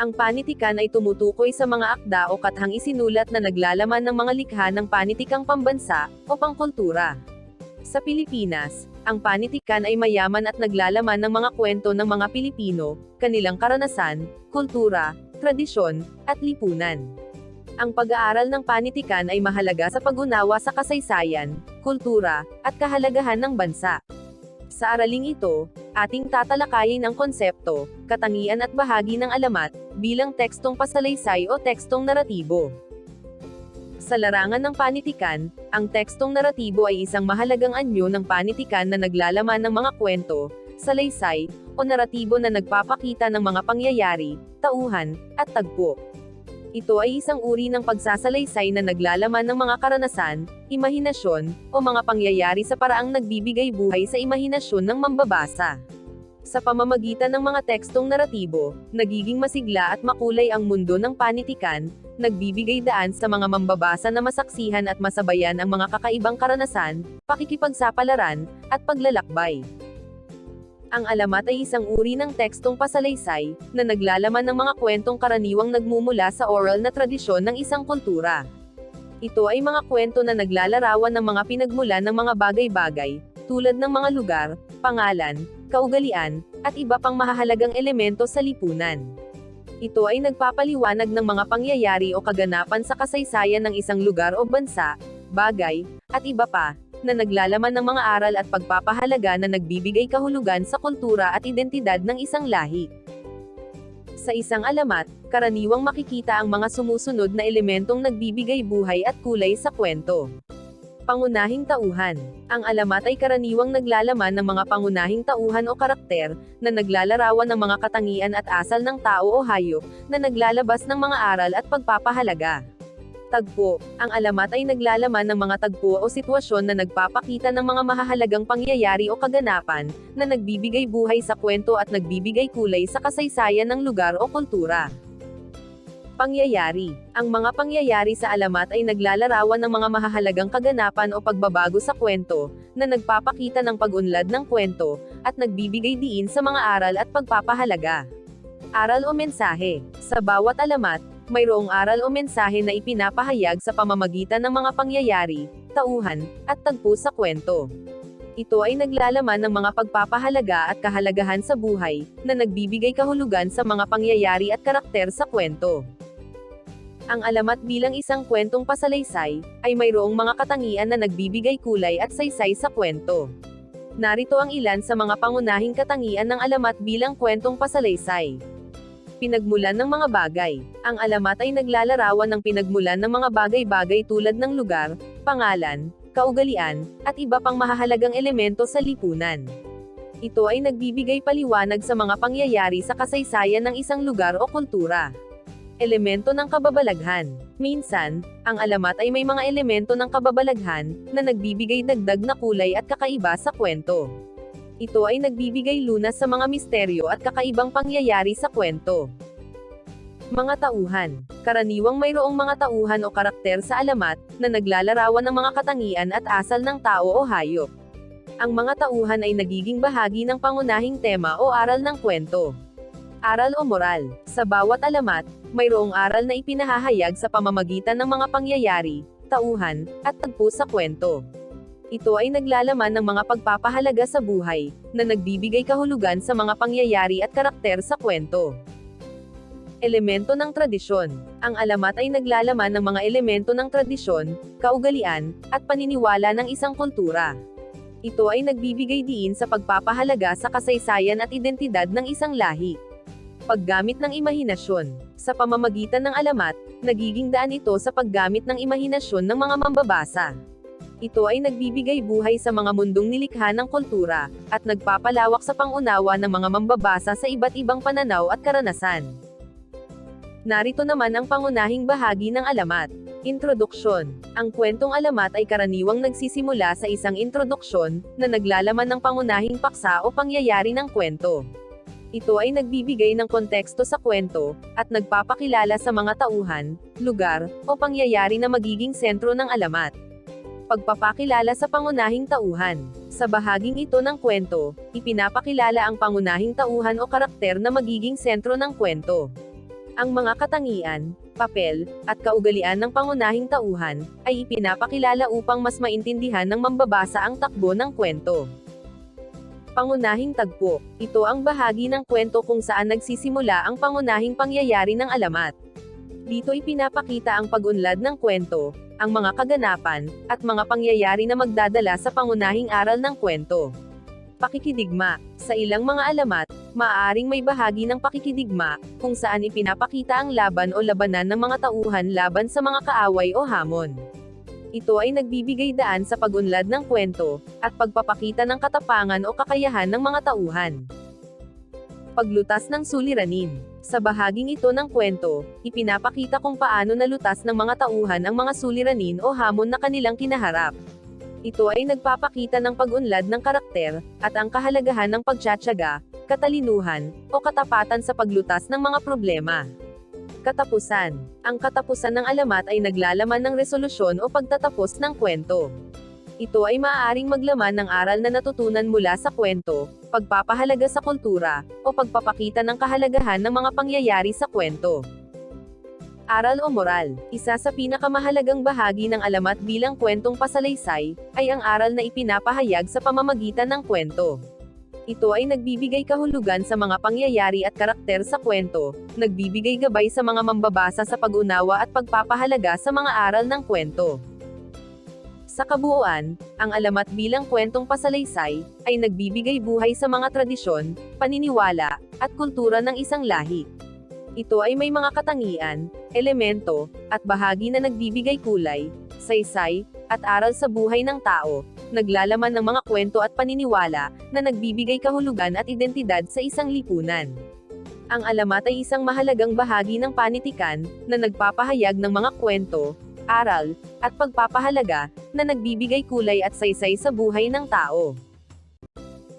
Ang panitikan ay tumutukoy sa mga akda o kathang isinulat na naglalaman ng mga likha ng panitikang pambansa, o pangkultura. Sa Pilipinas, ang panitikan ay mayaman at naglalaman ng mga kwento ng mga Pilipino, kanilang karanasan, kultura, tradisyon, at lipunan. Ang pag-aaral ng panitikan ay mahalaga sa pag-unawa sa kasaysayan, kultura, at kahalagahan ng bansa. Sa araling ito, ating tatalakayin ang konsepto, katangian at bahagi ng alamat, bilang tekstong pasalaysay o tekstong naratibo. Sa larangan ng panitikan, ang tekstong naratibo ay isang mahalagang anyo ng panitikan na naglalaman ng mga kwento, salaysay, o naratibo na nagpapakita ng mga pangyayari, tauhan, at tagpo. Ito ay isang uri ng pagsasalaysay na naglalaman ng mga karanasan, imahinasyon, o mga pangyayari sa paraang nagbibigay buhay sa imahinasyon ng mambabasa. Sa pamamagitan ng mga tekstong naratibo, nagiging masigla at makulay ang mundo ng panitikan, nagbibigay daan sa mga mambabasa na masaksihan at masabayan ang mga kakaibang karanasan, pakikipagsapalaran, at paglalakbay. Ang alamat ay isang uri ng tekstong pasalaysay, na naglalaman ng mga kwentong karaniwang nagmumula sa oral na tradisyon ng isang kultura. Ito ay mga kwento na naglalarawan ng mga pinagmulan ng mga bagay-bagay, tulad ng mga lugar, pangalan, kaugalian, at iba pang mahahalagang elemento sa lipunan. Ito ay nagpapaliwanag ng mga pangyayari o kaganapan sa kasaysayan ng isang lugar o bansa, bagay, at iba pa, na naglalaman ng mga aral at pagpapahalaga na nagbibigay kahulugan sa kultura at identidad ng isang lahi. Sa isang alamat, karaniwang makikita ang mga sumusunod na elementong nagbibigay buhay at kulay sa kwento. Pangunahing tauhan. Ang alamat ay karaniwang naglalaman ng mga pangunahing tauhan o karakter, na naglalarawan ng mga katangian at asal ng tao o hayop, na naglalabas ng mga aral at pagpapahalaga. Tagpo. Ang alamat ay naglalaman ng mga tagpo o sitwasyon na nagpapakita ng mga mahahalagang pangyayari o kaganapan, na nagbibigay buhay sa kwento at nagbibigay kulay sa kasaysayan ng lugar o kultura. Pangyayari. Ang mga pangyayari sa alamat ay naglalarawan ng mga mahahalagang kaganapan o pagbabago sa kwento, na nagpapakita ng pag-unlad ng kwento, at nagbibigay diin sa mga aral at pagpapahalaga. Aral o mensahe. Sa bawat alamat, mayroong aral o mensahe na ipinapahayag sa pamamagitan ng mga pangyayari, tauhan, at tagpo sa kwento. Ito ay naglalaman ng mga pagpapahalaga at kahalagahan sa buhay, na nagbibigay kahulugan sa mga pangyayari at karakter sa kwento. Ang alamat bilang isang kwentong pasalaysay, ay mayroong mga katangian na nagbibigay kulay at saysay sa kwento. Narito ang ilan sa mga pangunahing katangian ng alamat bilang kwentong pasalaysay. Pinagmulan ng mga bagay. Ang alamat ay naglalarawan ng pinagmulan ng mga bagay-bagay tulad ng lugar, pangalan, kaugalian, at iba pang mahahalagang elemento sa lipunan. Ito ay nagbibigay paliwanag sa mga pangyayari sa kasaysayan ng isang lugar o kultura. Elemento ng kababalaghan. Minsan, ang alamat ay may mga elemento ng kababalaghan, na nagbibigay dagdag na kulay at kakaiba sa kwento. Ito ay nagbibigay lunas sa mga misteryo at kakaibang pangyayari sa kwento. Mga tauhan. Karaniwang mayroong mga tauhan o karakter sa alamat, na naglalarawan ng mga katangian at asal ng tao o hayop. Ang mga tauhan ay nagiging bahagi ng pangunahing tema o aral ng kwento. Aral o moral. Sa bawat alamat, mayroong aral na ipinahahayag sa pamamagitan ng mga pangyayari, tauhan, at tagpo sa kwento. Ito ay naglalaman ng mga pagpapahalaga sa buhay, na nagbibigay kahulugan sa mga pangyayari at karakter sa kwento. Elemento ng tradisyon. Ang alamat ay naglalaman ng mga elemento ng tradisyon, kaugalian, at paniniwala ng isang kultura. Ito ay nagbibigay diin sa pagpapahalaga sa kasaysayan at identidad ng isang lahi. Paggamit ng imahinasyon. Sa pamamagitan ng alamat, nagiging daan ito sa paggamit ng imahinasyon ng mga mambabasa. Ito ay nagbibigay buhay sa mga mundong nilikha ng kultura, at nagpapalawak sa pangunawa ng mga mambabasa sa iba't ibang pananaw at karanasan. Narito naman ang pangunahing bahagi ng alamat. Introduksyon. Ang kwentong alamat ay karaniwang nagsisimula sa isang introduksyon, na naglalaman ng pangunahing paksa o pangyayari ng kwento. Ito ay nagbibigay ng konteksto sa kwento, at nagpapakilala sa mga tauhan, lugar, o pangyayari na magiging sentro ng alamat. Pagpapakilala sa pangunahing tauhan. Sa bahaging ito ng kwento, ipinapakilala ang pangunahing tauhan o karakter na magiging sentro ng kwento. Ang mga katangian, papel, at kaugalian ng pangunahing tauhan, ay ipinapakilala upang mas maintindihan ng mambabasa ang takbo ng kwento. Pangunahing tagpo. Ito ang bahagi ng kwento kung saan nagsisimula ang pangunahing pangyayari ng alamat. Dito ipinapakita ang pag-unlad ng kwento, ang mga kaganapan, at mga pangyayari na magdadala sa pangunahing aral ng kwento. Pakikidigma. Sa ilang mga alamat, maaaring may bahagi ng pakikidigma, kung saan ipinapakita ang laban o labanan ng mga tauhan laban sa mga kaaway o hamon. Ito ay nagbibigay daan sa pag-unlad ng kwento, at pagpapakita ng katapangan o kakayahan ng mga tauhan. Paglutas ng suliranin. Sa bahaging ito ng kwento, ipinapakita kung paano nalutas ng mga tauhan ang mga suliranin o hamon na kanilang kinaharap. Ito ay nagpapakita ng pag-unlad ng karakter, at ang kahalagahan ng pagtsatsaga, katalinuhan, o katapatan sa paglutas ng mga problema. Katapusan. Ang katapusan ng alamat ay naglalaman ng resolusyon o pagtatapos ng kwento. Ito ay maaaring maglaman ng aral na natutunan mula sa kwento, pagpapahalaga sa kultura, o pagpapakita ng kahalagahan ng mga pangyayari sa kwento. Aral o moral, isa sa pinakamahalagang bahagi ng alamat bilang kwentong pasalaysay, ay ang aral na ipinapahayag sa pamamagitan ng kwento. Ito ay nagbibigay kahulugan sa mga pangyayari at karakter sa kwento, nagbibigay gabay sa mga mambabasa sa pag-unawa at pagpapahalaga sa mga aral ng kwento. Sa kabuuan, ang alamat bilang kwentong pasalaysay, ay nagbibigay buhay sa mga tradisyon, paniniwala, at kultura ng isang lahi. Ito ay may mga katangian, elemento, at bahagi na nagbibigay kulay, saysay, at aral sa buhay ng tao, naglalaman ng mga kwento at paniniwala, na nagbibigay kahulugan at identidad sa isang lipunan. Ang alamat ay isang mahalagang bahagi ng panitikan, na nagpapahayag ng mga kwento, aral, at pagpapahalaga, na nagbibigay kulay at saysay sa buhay ng tao.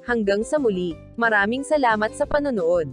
Hanggang sa muli, maraming salamat sa panonood.